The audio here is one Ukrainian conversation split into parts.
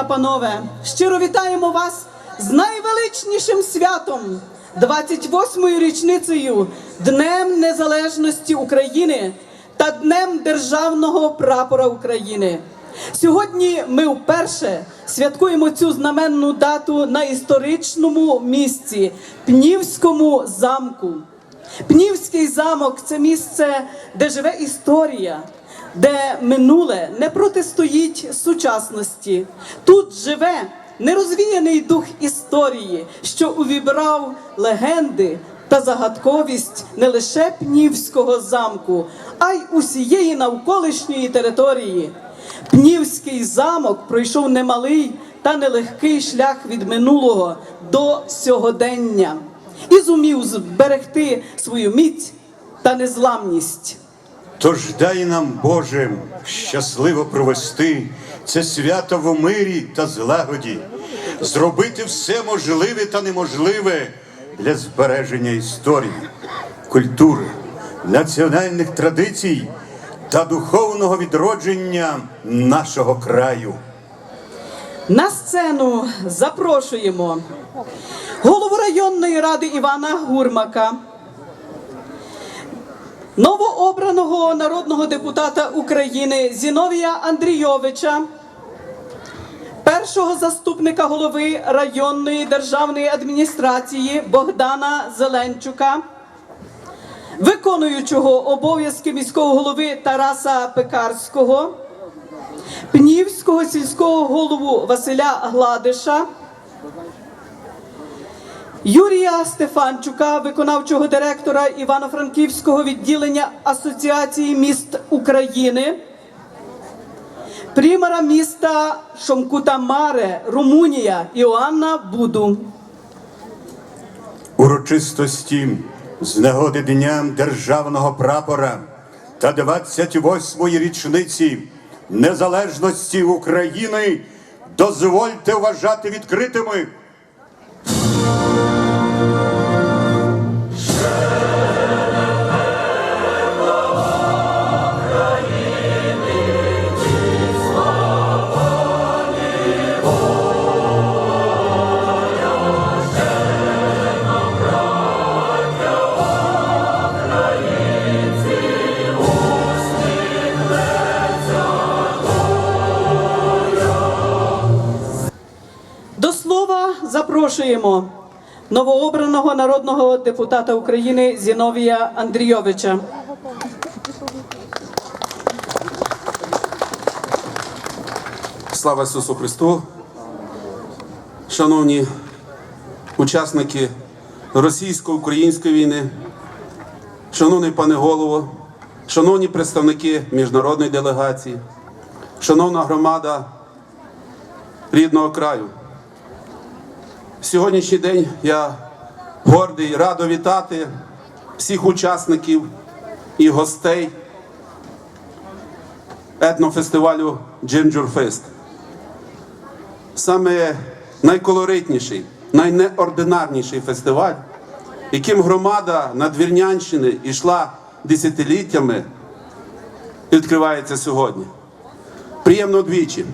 та панове, щиро вітаємо вас з найвеличнішим святом, 28-ю річницею Днем Незалежності України та Днем Державного прапора України. Сьогодні ми вперше святкуємо цю знаменну дату на історичному місці Пнівському замку. Пнівський замок це місце, де живе історія, де минуле не протистоїть сучасності. Тут живе нерозвіяний дух історії, що увібрав легенди та загадковість не лише Пнівського замку, а й усієї навколишньої території. Пнівський замок пройшов немалий та нелегкий шлях від минулого до сьогодення і зумів зберегти свою міць та незламність. Тож дай нам, Боже, щасливо провести це свято в мирі та злагоді, зробити все можливе та неможливе для збереження історії, культури, національних традицій та духовного відродження нашого краю. На сцену запрошуємо голову районної ради Івана Гурмака, новообраного народного депутата України Зіновія Андрійовича, першого заступника голови районної державної адміністрації Богдана Зеленчука, виконуючого обов'язки міського голови Тараса Пекарського. Пнівського сільського голову Василя Гладиша, Юрія Стефанчука, виконавчого директора Івано-Франківського відділення Асоціації міст України, примара міста Шомкута Маре, Румунія Іоанна Буду. Урочистості з нагоди Дня Державного прапора та 28-ї річниці незалежності України дозвольте вважати відкритими. Запрошуємо новообраного народного депутата України Зіновія Андрійовича. Слава Ісусу Христу! Шановні учасники російсько-української війни, шановний пане голово, шановні представники міжнародної делегації, шановна громада рідного краю. Сьогоднішній день я гордий радо вітати всіх учасників і гостей етнофестивалю Fest. Саме найколоритніший, найнеординарніший фестиваль, яким громада Надвірнянщини йшла десятиліттями, відкривається сьогодні. Приємно двічі.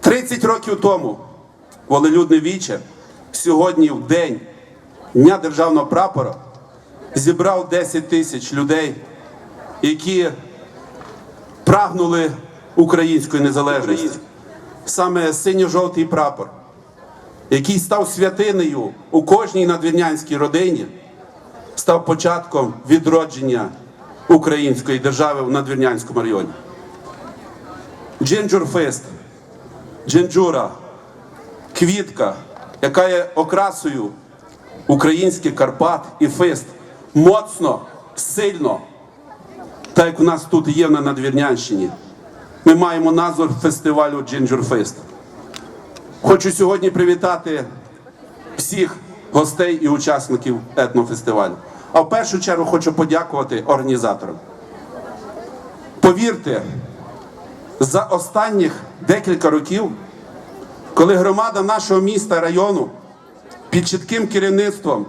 30 років тому волелюдне віче сьогодні в день Дня державного прапора зібрав 10 тисяч людей, які прагнули української незалежності. Саме синьо-жовтий прапор, який став святинею у кожній надвірнянській родині, став початком відродження української держави в надвірнянському районі. Джинджурфест, джинджура, квітка, яка є окрасою українських Карпат і фест моцно, сильно так як у нас тут є на Надвірнянщині, ми маємо назву фестивалю Fest. Хочу сьогодні привітати всіх гостей і учасників етнофестивалю. А в першу чергу хочу подякувати організаторам. Повірте, за останніх декілька років, коли громада нашого міста, району під чітким керівництвом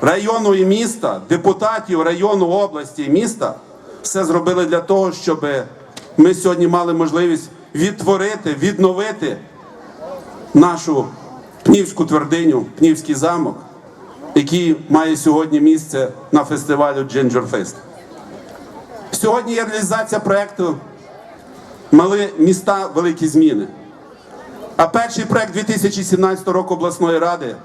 району і міста, депутатів району, області і міста все зробили для того, щоб ми сьогодні мали можливість відтворити, відновити нашу Пнівську твердиню, Пнівський замок, який має сьогодні місце на фестивалю Fest. Сьогодні є реалізація проєкту Мали міста великі зміни. А перший проєкт 2017 року обласної ради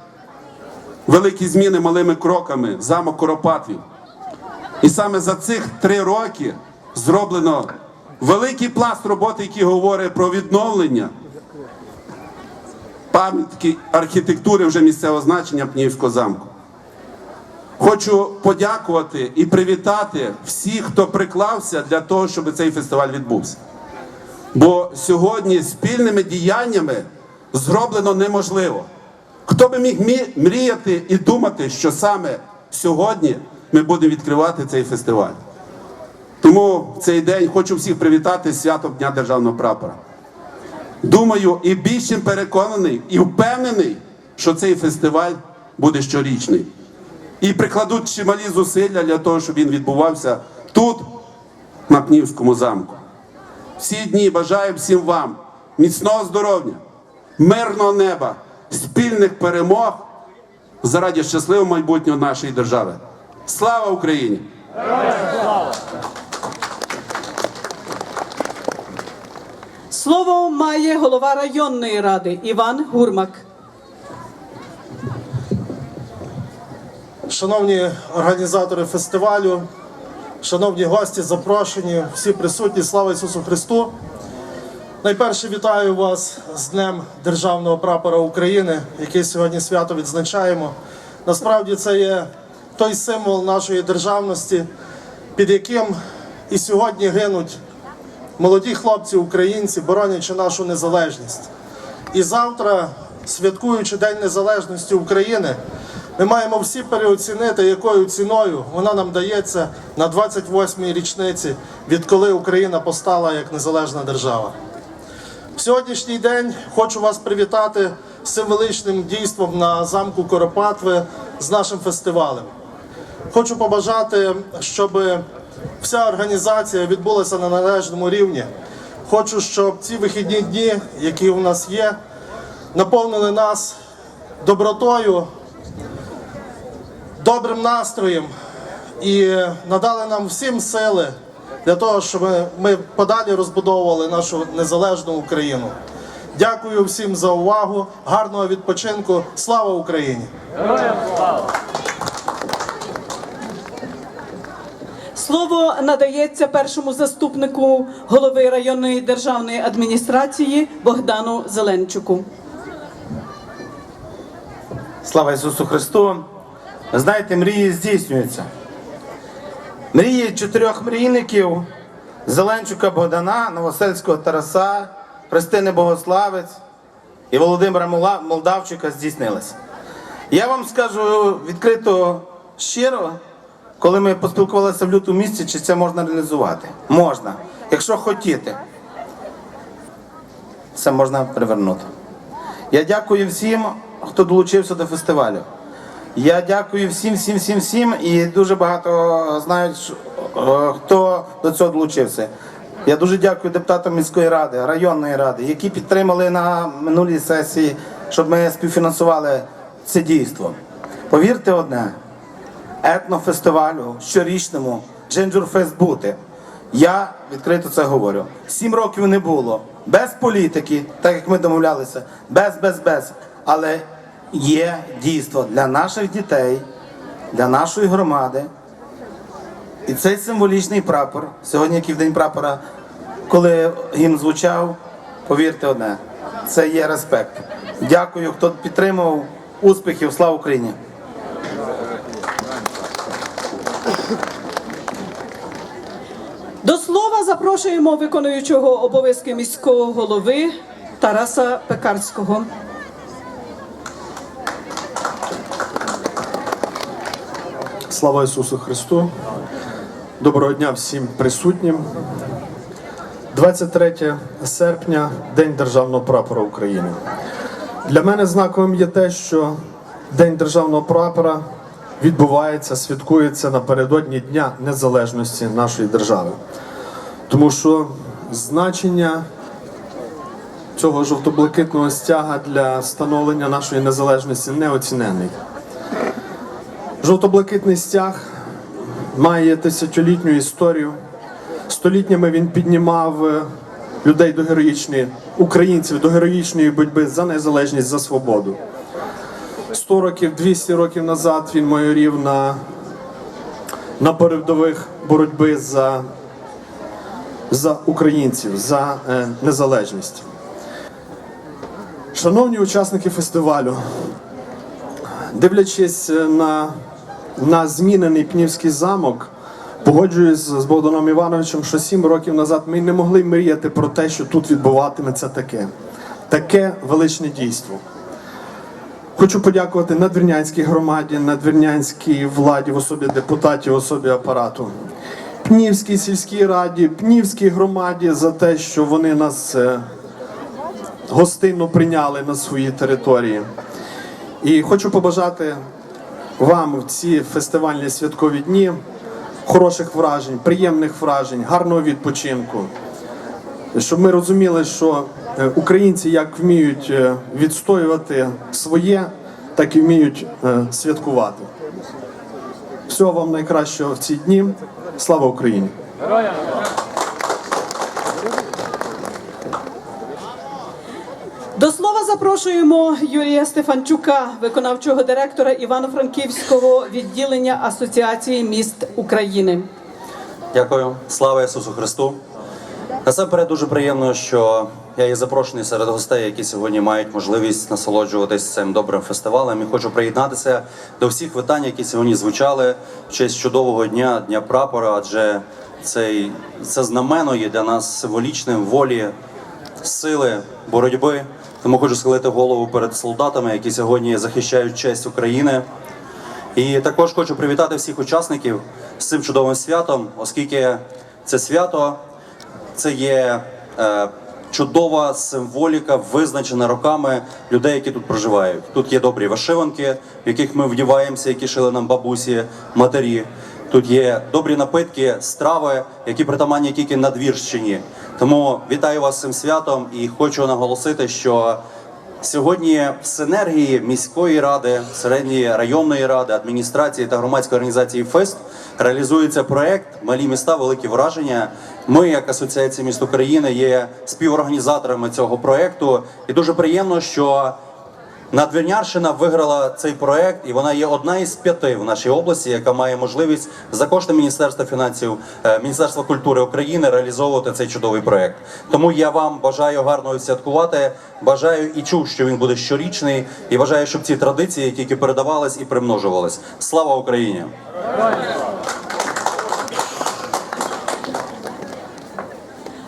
великі зміни малими кроками, замок Коропатвів. І саме за цих три роки зроблено великий пласт роботи, який говорить про відновлення пам'ятки архітектури вже місцевого значення Пнівського замку. Хочу подякувати і привітати всіх, хто приклався для того, щоб цей фестиваль відбувся. Бо сьогодні спільними діяннями зроблено неможливо. Хто би міг мріяти і думати, що саме сьогодні ми будемо відкривати цей фестиваль. Тому в цей день хочу всіх привітати з святом Дня Державного прапора. Думаю, і більш чим переконаний і впевнений, що цей фестиваль буде щорічний. І прикладуть чималі зусилля для того, щоб він відбувався тут, на Пнівському замку. Всі дні бажаю всім вам міцного здоров'я, мирного неба, спільних перемог заради щасливого майбутнього нашої держави. Слава Україні! Слово має голова районної ради Іван Гурмак. Шановні організатори фестивалю, шановні гості, запрошені, всі присутні, слава Ісусу Христу. Найперше вітаю вас з Днем Державного прапора України, який сьогодні свято відзначаємо. Насправді це є той символ нашої державності, під яким і сьогодні гинуть молоді хлопці українці, боронячи нашу незалежність. І завтра, святкуючи День Незалежності України, ми маємо всі переоцінити, якою ціною вона нам дається на 28-й річниці, відколи Україна постала як незалежна держава. В сьогоднішній день хочу вас привітати з символичним дійством на замку Коропатви з нашим фестивалем. Хочу побажати, щоб вся організація відбулася на належному рівні. Хочу, щоб ці вихідні дні, які у нас є, наповнили нас добротою, добрим настроєм і надали нам всім сили для того, щоб ми подалі розбудовували нашу незалежну Україну. Дякую всім за увагу, гарного відпочинку. Слава Україні! Слово надається першому заступнику голови районної державної адміністрації Богдану Зеленчуку. Слава Ісусу Христу! Знаєте, мрії здійснюються. Мрії чотирьох мрійників Зеленчука Богдана, Новосельського Тараса, Христини Богославець і Володимира Молдавчика здійснилися. Я вам скажу відкрито щиро, коли ми поспілкувалися в лютому місці, чи це можна реалізувати. Можна, якщо хотіти. Це можна привернути. Я дякую всім, хто долучився до фестивалю. Я дякую всім, всім, всім, всім. І дуже багато знають, е, хто до цього долучився. Я дуже дякую депутатам міської ради, районної ради, які підтримали на минулій сесії, щоб ми співфінансували це дійство. Повірте одне, етнофестивалю щорічному Fest бути. Я відкрито це говорю. Сім років не було. Без політики, так як ми домовлялися, без, без, без. Але є дійство для наших дітей, для нашої громади. І цей символічний прапор, сьогодні, який в день прапора, коли гімн звучав, повірте одне, це є респект. Дякую, хто підтримував. Успіхів, слава Україні! До слова запрошуємо виконуючого обов'язки міського голови Тараса Пекарського. Слава Ісусу Христу! Доброго дня всім присутнім. 23 серпня День Державного прапора України. Для мене знаковим є те, що День Державного прапора відбувається, святкується напередодні Дня Незалежності нашої держави. Тому що значення цього жовто-блакитного стяга для становлення нашої незалежності неоцінений. Жовто-блакитний стяг має тисячолітню історію. Століттями він піднімав е, людей до героїчної, українців до героїчної боротьби за незалежність, за свободу. 100 років, 200 років назад він майорів на, на передових боротьби за, за українців, за е, незалежність. Шановні учасники фестивалю, дивлячись е, на, на змінений Пнівський замок, погоджуюсь з Богданом Івановичем, що сім років назад ми не могли мріяти про те, що тут відбуватиметься таке, таке величне дійство. Хочу подякувати надвірнянській громаді, надвірнянській владі в особі депутатів, в особі апарату, Пнівській сільській раді, Пнівській громаді за те, що вони нас е, гостинно прийняли на свої території. І хочу побажати вам в ці фестивальні святкові дні хороших вражень, приємних вражень, гарного відпочинку. Щоб ми розуміли, що е, українці як вміють е, відстоювати своє, так і вміють е, святкувати. Всього вам найкращого в ці дні. Слава Україні! До слова запрошуємо Юрія Стефанчука, виконавчого директора Івано-Франківського відділення Асоціації міст України. Дякую, слава Ісусу Христу. Насамперед дуже приємно, що я є запрошений серед гостей, які сьогодні мають можливість насолоджуватись цим добрим фестивалем. І хочу приєднатися до всіх витань, які сьогодні звучали в честь чудового дня, дня прапора, адже цей це знамено є для нас символічним волі, сили, боротьби. Тому хочу схилити голову перед солдатами, які сьогодні захищають честь України. І також хочу привітати всіх учасників з цим чудовим святом, оскільки це свято це є е, чудова символіка, визначена роками людей, які тут проживають. Тут є добрі вишиванки, в яких ми вдіваємося, які шили нам бабусі, матері. Тут є добрі напитки, страви, які притаманні тільки на Двірщині. Тому вітаю вас цим святом і хочу наголосити, що Сьогодні в синергії міської ради, середньої районної ради, адміністрації та громадської організації ФЕСТ реалізується проект Малі міста, великі враження. Ми, як Асоціація міст України, є співорганізаторами цього проекту, і дуже приємно, що Надвірнярщина виграла цей проект, і вона є одна із п'яти в нашій області, яка має можливість за кошти Міністерства фінансів, е, Міністерства культури України реалізовувати цей чудовий проект. Тому я вам бажаю гарно святкувати. Бажаю і чув, що він буде щорічний, і бажаю, щоб ці традиції тільки передавались і примножувались. Слава Україні!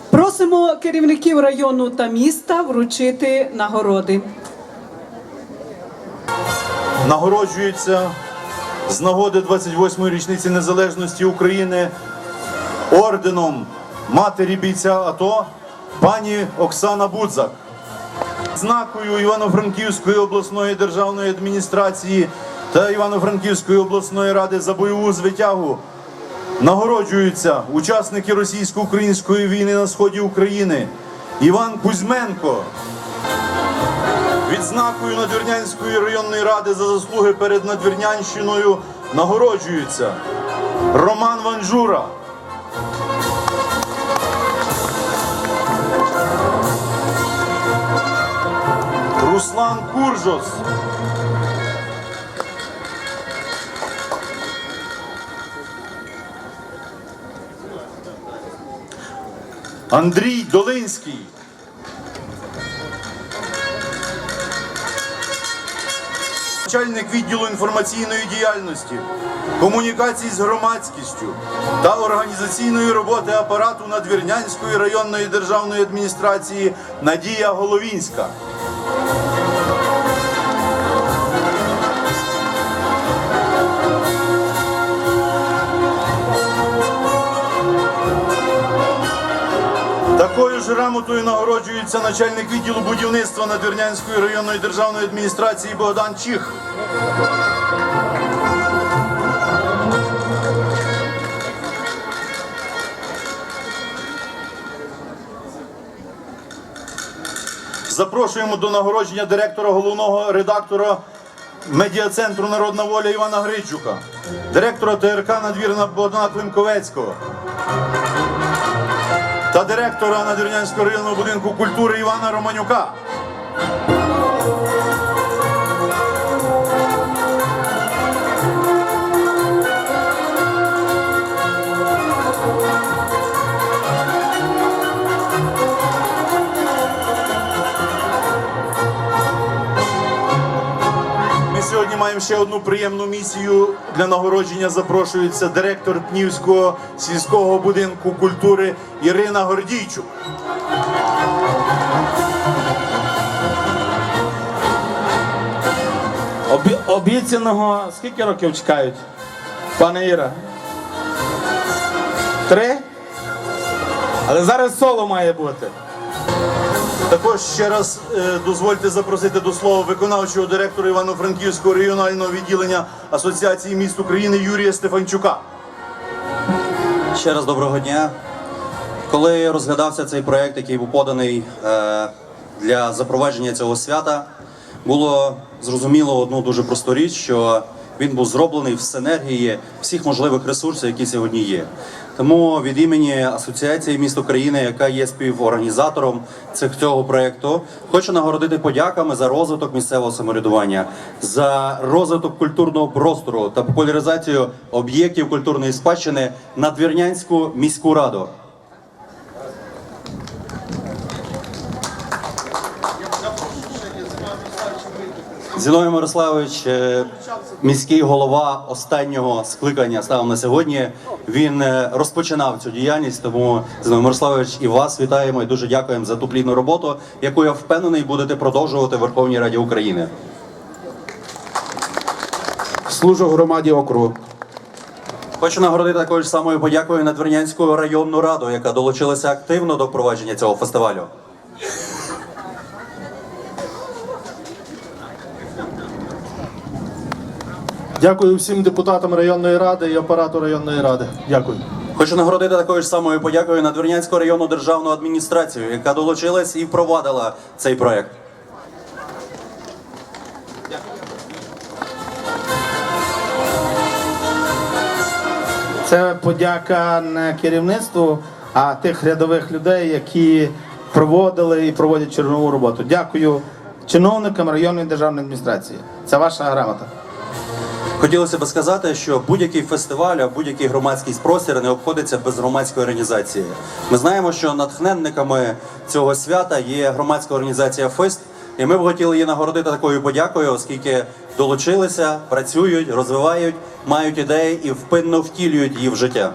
Просимо керівників району та міста вручити нагороди. Нагороджується з нагоди 28-ї річниці незалежності України орденом матері бійця АТО пані Оксана Будзак. Знакою Івано-Франківської обласної державної адміністрації та Івано-Франківської обласної ради за бойову звитягу нагороджуються учасники російсько-української війни на сході України Іван Кузьменко. Відзнакою Надвірнянської районної ради за заслуги перед Надвірнянщиною нагороджуються Роман Ванжура. Руслан Куржос. Андрій Долинський. Начальник відділу інформаційної діяльності, комунікацій з громадськістю та організаційної роботи апарату Надвірнянської районної державної адміністрації Надія Головінська. Такою ж грамотою нагороджується начальник відділу будівництва Надвірнянської районної державної адміністрації Богдан Чіх. запрошуємо до нагородження директора головного редактора медіа-центру Народна воля Івана Гридчука, директора ТРК Надвірна Богдана Климковецького та директора Надвірнянського районного будинку культури Івана Романюка. Сьогодні маємо ще одну приємну місію для нагородження. Запрошується директор Пнівського сільського будинку культури Ірина Гордійчук. Обі... Обіцяного скільки років чекають? Пане Іра? Три? Але зараз соло має бути. Також ще раз е, дозвольте запросити до слова виконавчого директора Івано-Франківського регіонального відділення Асоціації міст України Юрія Стефанчука. Ще раз доброго дня. Коли розглядався цей проект, який був поданий е, для запровадження цього свята, було зрозуміло одну дуже просту річ, що він був зроблений в синергії всіх можливих ресурсів, які сьогодні є. Тому від імені Асоціації міст України, яка є співорганізатором цих цього проекту, хочу нагородити подяками за розвиток місцевого самоврядування, за розвиток культурного простору та популяризацію об'єктів культурної спадщини Надвірнянську міську раду. Зіновій Мирославович, е, міський голова останнього скликання станом на сьогодні. Він е, розпочинав цю діяльність. Тому Зіновій Мирославович і вас вітаємо і дуже дякуємо за ту плідну роботу, яку я впевнений будете продовжувати в Верховній Раді України. Служу громаді округу. Хочу нагородити також самою подякою Надвірнянську районну раду, яка долучилася активно до впровадження цього фестивалю. Дякую всім депутатам районної ради і апарату районної ради. Дякую. Хочу нагородити також самою подякою Надвірнянську районну державну адміністрацію, яка долучилась і впровадила цей проект. Це подяка не керівництву, а тих рядових людей, які проводили і проводять чергову роботу. Дякую чиновникам районної державної адміністрації. Це ваша грамота. Хотілося б сказати, що будь-який фестиваль, а будь-який громадський простір не обходиться без громадської організації. Ми знаємо, що натхненниками цього свята є громадська організація Фест, і ми б хотіли її нагородити такою подякою, оскільки долучилися, працюють, розвивають, мають ідеї і впинно втілюють її в життя.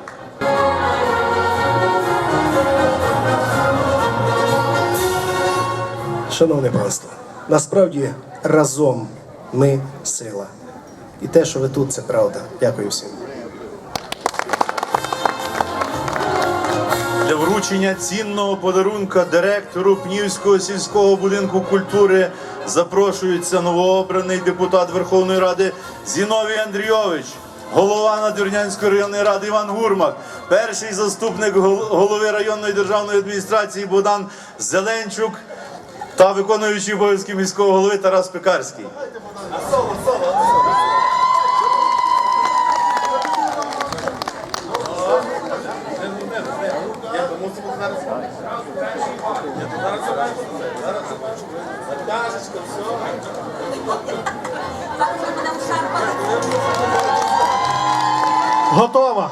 Шановне панство, насправді разом ми сила. І те, що ви тут, це правда. Дякую всім. Для вручення цінного подарунка директору Пнівського сільського будинку культури запрошується новообраний депутат Верховної Ради Зіновій Андрійович, голова Надвірнянської районної ради Іван Гурмак, перший заступник голови районної державної адміністрації Богдан Зеленчук та виконуючий обов'язки міського голови Тарас Пекарський. Готова.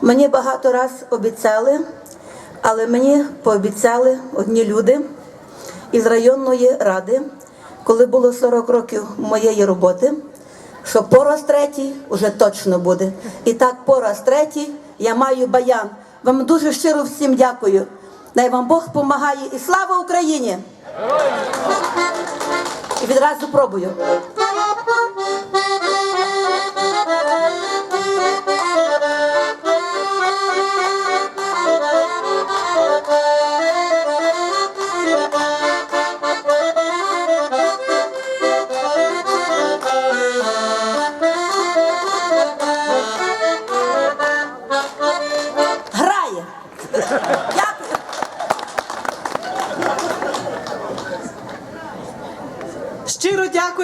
Мені багато раз обіцяли, але мені пообіцяли одні люди із районної ради, коли було 40 років моєї роботи, що пораз третій уже точно буде. І так, пораз третій я маю баян. Вам дуже щиро всім дякую. Най вам Бог допомагає і слава Україні! І відразу пробую.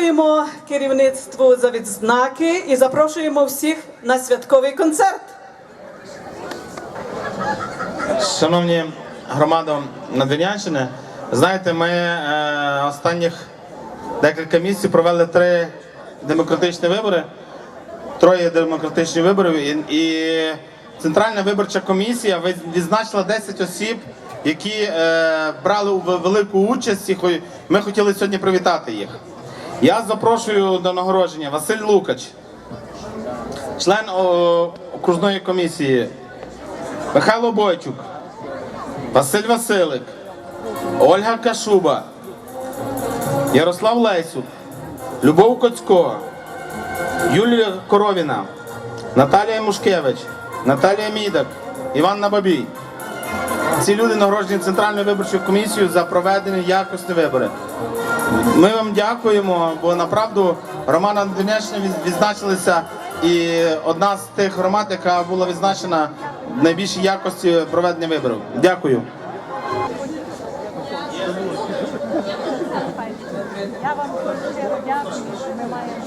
Дякуємо керівництву за відзнаки і запрошуємо всіх на святковий концерт. Шановні громадо Надвірнянщини, знаєте, ми е, останніх декілька місяців провели три демократичні вибори, троє демократичних виборів, і, і Центральна виборча комісія відзначила 10 осіб, які е, брали велику участь. і Ми хотіли сьогодні привітати їх. Я запрошую до нагородження Василь Лукач, член окружної комісії, Михайло Бойчук, Василь Василик, Ольга Кашуба, Ярослав Лесюк, Любов Коцько, Юлія Коровіна, Наталія Мушкевич, Наталія Мідак, Іван Набабій. Ці люди нагороджені Центральною виборчою комісією за проведені якісні вибори. Ми вам дякуємо, бо направду Романа Донеччина відзначилися і одна з тих громад, яка була відзначена найбільшій якості проведення виборів. Дякую. Я вам дуже дякую, що ми маємо.